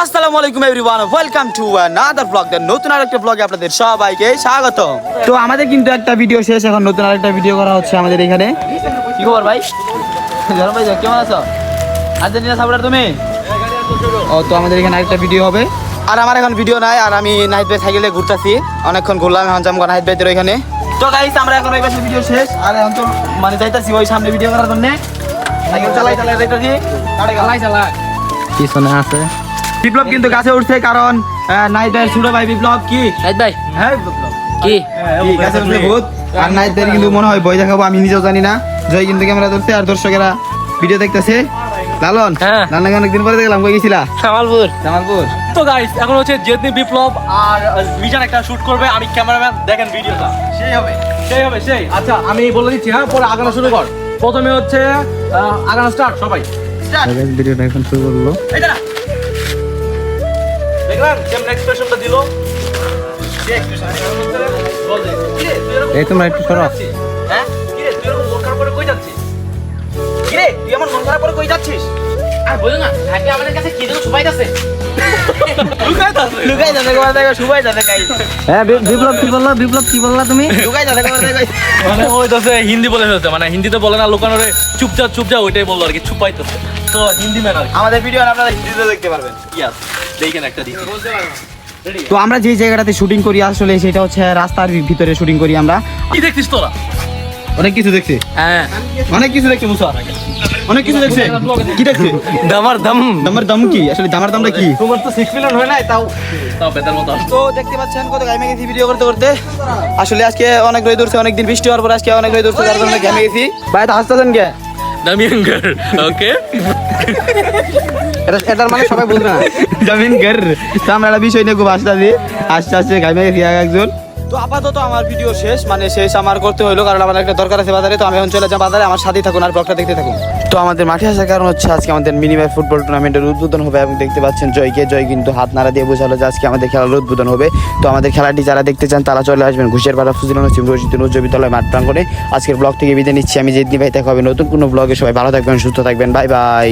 আসসালামু আলাইকুম everyone welcome to another blog the নতুন আরেকটা ব্লগে আপনাদের সবাইকে স্বাগত তো আমাদের কিন্তু একটা ভিডিও শেষ এখন নতুন আরেকটা ভিডিও করা হচ্ছে আমাদের এখানে। কি খবর ভাই? জানো ভাই কেমন আছো? আর্জেন্টিনা সাপোর্টার তুমি? ও তো আমাদের এখানে আরেকটা ভিডিও হবে। আর আমার এখন ভিডিও নাই আর আমি নাহিদ ভাই সাইকেলে ঘুরতেছি। অনেকক্ষণ ঘুরলাম এখন যাব নাহিদ ভাইদের ওইখানে। তো গাইস আমরা এখন পাশে ভিডিও শেষ আর এখন তো মানে যাইতাছি ওই সামনে ভিডিও করার জন্য। সাইকেল চালাই চালাই যাইতাছি চালাই চালাই। পিছনে আছে। বিপ্লব কিন্তু গাছে উঠছে কারণ নাইট ভাইয়ের ছোট ভাই বিপ্লব কি? নাইত ভাই। হ্যাঁ বিপ্লব। কি? গাছে উঠছে ভূত। আর নাইট ভাইয়ের কিন্তু মনে হয় বই দেখাবো আমি নিজেও জানি না। জয় কিন্তু ক্যামেরা ধরছে আর দর্শকেরা ভিডিও দেখতেছে। লালন হ্যাঁ। লালন অনেকদিন পরে দেখলাম কই গেছিলা? কামালপুর জামালপুর। তো গাইস এখন হচ্ছে জেদনি বিপ্লব আর মিজান একটা শুট করবে। আমি ক্যামেরাম্যান দেখেন ভিডিওটা। সেই হবে। সেই হবে সেই। আচ্ছা আমি বলে দিচ্ছি হ্যাঁ পরে আগানো শুরু কর। প্রথমে হচ্ছে আগানো স্টার্ট সবাই। ভিডিওটা এখন শুরু করল। এই দাঁড়া। এই তোমরা একটু সরো। যাচ্ছিস? হ্যাঁ? তুই এরকম মন খারাপ করে কই যাচ্ছিস? কিরে তুই আমার মন খারাপ করে কই যাচ্ছিস? আর বলো না আগে আমাদের কাছে কি যেন সবাই আছে হ্যাঁ বিপ্লব কি বললা? বিপ্লব কি বললা তুমি? লুকাই যাবে কোথা থেকে মানে হিন্দি বলে ফেলছে মানে হিন্দিতে বলে না লুকানো রে চুপচাপ চুপচাপ ওইটাই বলল আর কি চুপাইতেছে তো হিন্দি ম্যান আর আমাদের ভিডিও আপনারা হিন্দিতে দেখতে পারবেন। ইয়াস দেখেন একটা দিচ্ছি। তো আমরা যে জায়গাটাতে শুটিং করি আসলে সেটা হচ্ছে রাস্তার ভিতরে শুটিং করি আমরা। কি দেখছিস তোরা? অনেক কিছু দেখছি। হ্যাঁ। অনেক কিছু দেখছে মুসা। অনেক কিছু দেখছে। কি দেখছে? দামার দাম। দামের দাম কি? আসলে দামের দামটা কি? তোমার তো সিক্স মিলিয়ন হয় নাই তাও তাও বেতার মতো তো দেখতে পাচ্ছেন কত গাইমে গেছি ভিডিও করতে করতে। আসলে আজকে অনেক রোদ উঠছে অনেক দিন বৃষ্টি হওয়ার পর আজকে অনেক রোদ উঠছে যার কারণে ঘেমে গেছি। ভাই তো হাসতেছেন কে? দামিয়াঙ্গার ওকে এটা এটার মানে সবাই বুঝবে না। জামিন গের তো আমরা একটা বিষয় নিয়ে খুব আস্তে আস্তে আস্তে ঘামে গেছি এক একজন। তো আপাতত আমার ভিডিও শেষ মানে শেষ আমার করতে হলো কারণ আমার একটা দরকার আছে বাজারে, তো আমি এখন চলে যাই বাজারে, আমার সাথেই থাকুন আর ব্লগটা দেখতে থাকুন। তো আমাদের মাঠে আসার কারণ হচ্ছে আজকে আমাদের মিনিমাম ফুটবল টুর্নামেন্টের উদ্বোধন হবে, এবং দেখতে পাচ্ছেন জয়কে, জয় কিন্তু হাত নাড়া দিয়ে বোঝালো যে আজকে আমাদের খেলার উদ্বোধন হবে। তো আমাদের খেলাটি যারা দেখতে চান, তারা চলে আসবেন ঘুষের পাড়া ফুজিলানো সিমরজিত উচ্চ বিদ্যালয় মাঠ প্রাঙ্গণে। আজকের ব্লগ থেকে বিদায় নিচ্ছি, আমি যেদিন ভাই, দেখা হবে নতুন কোনো ব্লগে সবাই ভালো থাকবেন, সুস্থ থাকবেন বাই বাই